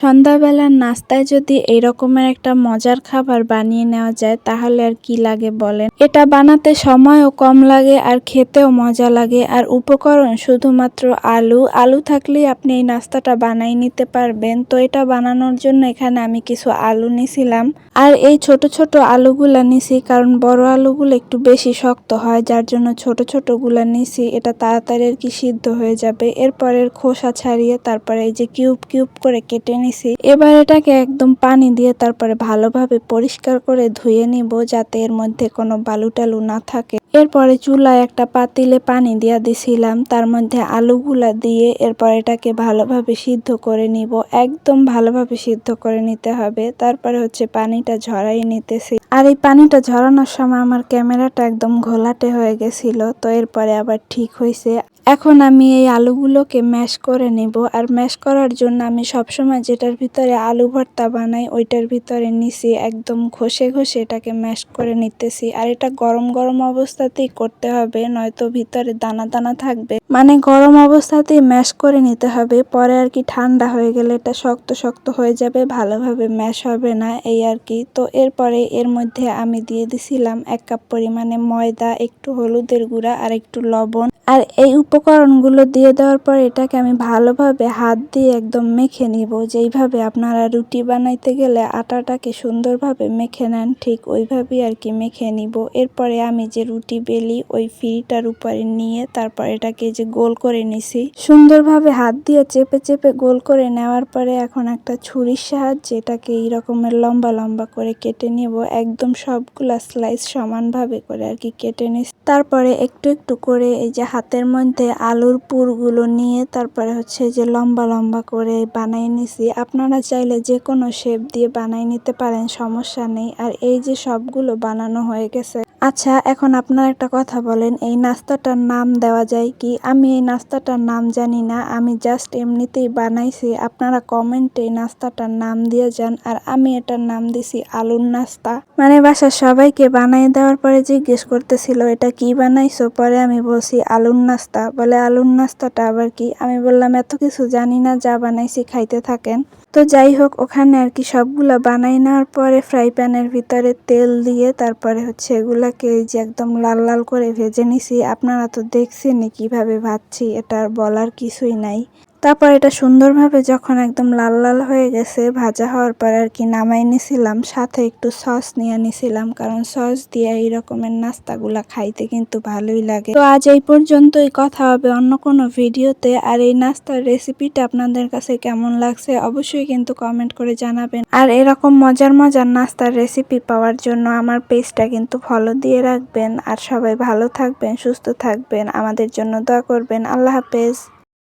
সন্ধ্যাবেলার নাস্তায় যদি এই রকমের একটা মজার খাবার বানিয়ে নেওয়া যায়, তাহলে আর কি লাগে বলেন? এটা বানাতে সময়ও কম লাগে আর খেতেও মজা লাগে। আর উপকরণ শুধুমাত্র আলু আলু থাকলেই আপনি এই নাস্তাটা বানাই নিতে পারবেন। তো এটা বানানোর জন্য এখানে আমি কিছু আলু নিছিলাম। আর এই ছোট ছোট আলুগুলা নিছি কারণ বড় আলুগুলো একটু বেশি শক্ত হয়, যার জন্য ছোট ছোটগুলা নিছি। এটা তাড়াতাড়ি আর কি সিদ্ধ হয়ে যাবে। এরপরের খোসা ছাড়িয়ে তারপরে এই যে কিউব কিউব করে কেটে নিছি এবার এটাকে একদম পানি দিয়ে তারপরে ভালোভাবে পরিষ্কার করে ধুয়ে নিব যাতে এর মধ্যে কোনো বালু টালু না থাকে। এরপরে চুলায় একটা পাতিলে পানি দিয়া দিছিলাম, তার মধ্যে আলুগুলা দিয়ে এরপর এটাকে ভালোভাবে সিদ্ধ করে নিব। একদম ভালোভাবে সিদ্ধ করে নিতে হবে, তারপরে হচ্ছে পানিটা ঝরাই নিতেছি। আর এই পানিটা ঝরানোর সময় আমার ক্যামেরাটা একদম ঘোলাটে হয়ে গেছিল, তো এরপরে আবার ঠিক হয়েছে। এখন আমি এই আলুগুলোকে ম্যাশ করে নেব, আর ম্যাশ করার জন্য আমি সবসময় যেটার ভিতরে আলু ভর্তা বানাই, ওইটার ভিতরে নিছি একদম ঘষে ঘষে এটাকে ম্যাশ করে নিতেছি। আর এটা গরম গরম অবস্থাতেই করতে হবে, নয়তো ভিতরে দানা দানা থাকবে। মানে গরম অবস্থাতেই ম্যাশ করে নিতে হবে, পরে আর কি ঠান্ডা হয়ে গেলে এটা শক্ত শক্ত হয়ে যাবে, ভালোভাবে ম্যাশ হবে না, এই আর কি। তো এরপরে এর মধ্যে আমি দিয়ে দিছিলাম এক কাপ পরিমাণে ময়দা, একটু হলুদের গুঁড়া আর একটু লবণ। আর এই উপকরণগুলো দিয়ে দেওয়ার পর এটাকে আমি ভালোভাবে হাত দিয়ে একদম মেখে নিব। যেইভাবে আপনারা রুটি বানাইতে গেলে আটাটাকে সুন্দরভাবে মেখে নেন, ঠিক ওইভাবেই আর কি মেখে নিব। এরপরে আমি যে রুটি বেলি ওই ফিরিটার উপরে নিয়ে তারপর এটাকে যে গোল করে নিছি। সুন্দরভাবে হাত দিয়ে চেপে চেপে গোল করে নেওয়ার পরে এখন একটা ছুরির সাহায্যে এটাকে এই রকমের লম্বা লম্বা করে কেটে নিব। একদম সবগুলা স্লাইস সমানভাবে করে আর কি কেটে নিস তারপরে একটু একটু করে এই যে হাতের মধ্যে আলুর পুরগুলো নিয়ে তারপরে হচ্ছে যে লম্বা লম্বা করে বানাই নিছি। আপনারা চাইলে যে কোনো শেপ দিয়ে বানাই নিতে পারেন, সমস্যা নেই। আর এই যে সবগুলো বানানো হয়ে গেছে আচ্ছা এখন আপনার একটা কথা বলেন, এই নাস্তাটার নাম দেওয়া যায় কি? আমি এই নাস্তাটার নাম জানি না, আমি জাস্ট এমনিতেই বানাইছি। আপনারা কমেন্টে নাস্তাটার নাম দিয়ে যান, আর আমি এটার নাম দিছি আলুর নাস্তা। মানে বাসার সবাইকে বানাই দেওয়ার পরে জিজ্ঞেস করতেছিল, এটা কি বানাইছো? পরে আমি বলছি, আলুর নাস্তা। বলে, আলুর নাস্তাটা আবার কি? আমি বললাম, এত কিছু জানি না, যা বানাইছি খাইতে থাকেন। তো যাই হোক, ওখানে আর কি সবগুলা বানাই নেওয়ার পরে ফ্রাই প্যানের ভিতরে তেল দিয়ে তারপরে হচ্ছে এগুলাকে এই যে একদম লাল লাল করে ভেজে নিছি, আপনারা তো দেখছেনই কীভাবে ভাজছি, এটা আর বলার কিছুই নাই। তারপর এটা সুন্দরভাবে যখন একদম লাল লাল হয়ে গেছে, ভাজা হওয়ার পর আর কি নামাই নিছিলাম, সাথে একটু সস নিয়ে নিছিলাম, কারণ সস দিয়ে এই রকমের নাস্তাগুলা খাইতে কিন্তু ভালোই লাগে। তো আজ এই পর্যন্তই, কথা হবে অন্য কোনো ভিডিওতে, আর এই নাস্তার রেসিপিটা আপনাদের কাছে কেমন লাগছে অবশ্যই কিন্তু কমেন্ট করে জানাবেন। আর এরকম মজার মজার নাস্তার রেসিপি পাওয়ার জন্য আমার পেজটা কিন্তু ফলো দিয়ে রাখবেন। আর সবাই ভালো থাকবেন, সুস্থ থাকবেন, আমাদের জন্য দোয়া করবেন। আল্লাহ হাফেজ।